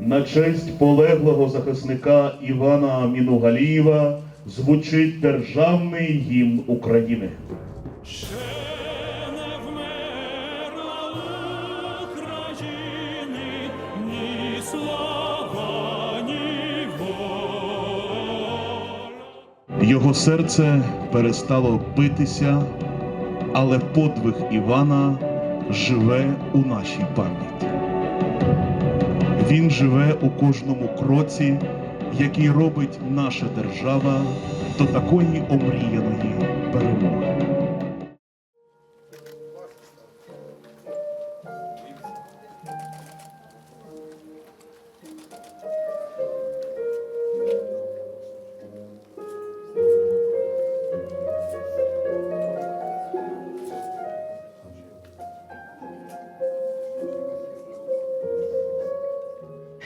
На честь полеглого захисника Івана Мінугалієва звучить державний гімн України. Його серце перестало битися, але подвиг Івана живе у нашій пам'яті. Він живе у кожному кроці, який робить наша держава до такої омріяної перемоги.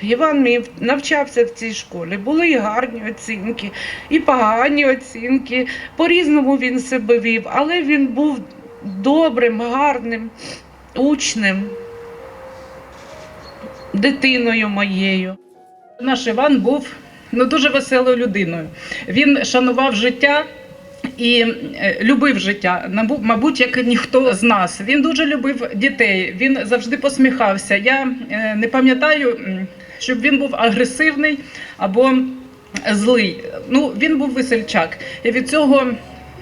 Іван мій навчався в цій школі. Були і гарні оцінки, і погані оцінки. По-різному він себе вів, але він був добрим, гарним учнем, дитиною моєю. Наш Іван був ну, дуже веселою людиною. Він шанував життя. І е, любив життя, мабуть, як ніхто з нас. Він дуже любив дітей. Він завжди посміхався. Я е, не пам'ятаю, щоб він був агресивний або злий. Ну, він був весельчак. І від цього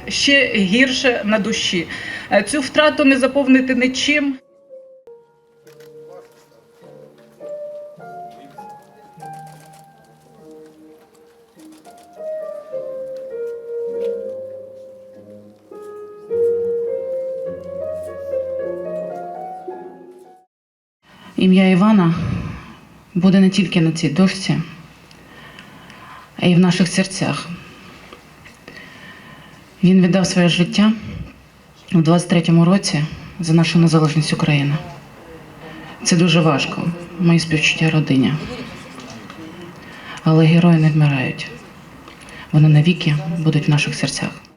ще гірше на душі. Е, Цю втрату не заповнити нічим. Ім'я Івана буде не тільки на цій дошці, а й в наших серцях. Він віддав своє життя у 23-му році за нашу незалежність України. Це дуже важко, мої співчуття родині. Але герої не вмирають. Вони навіки будуть в наших серцях.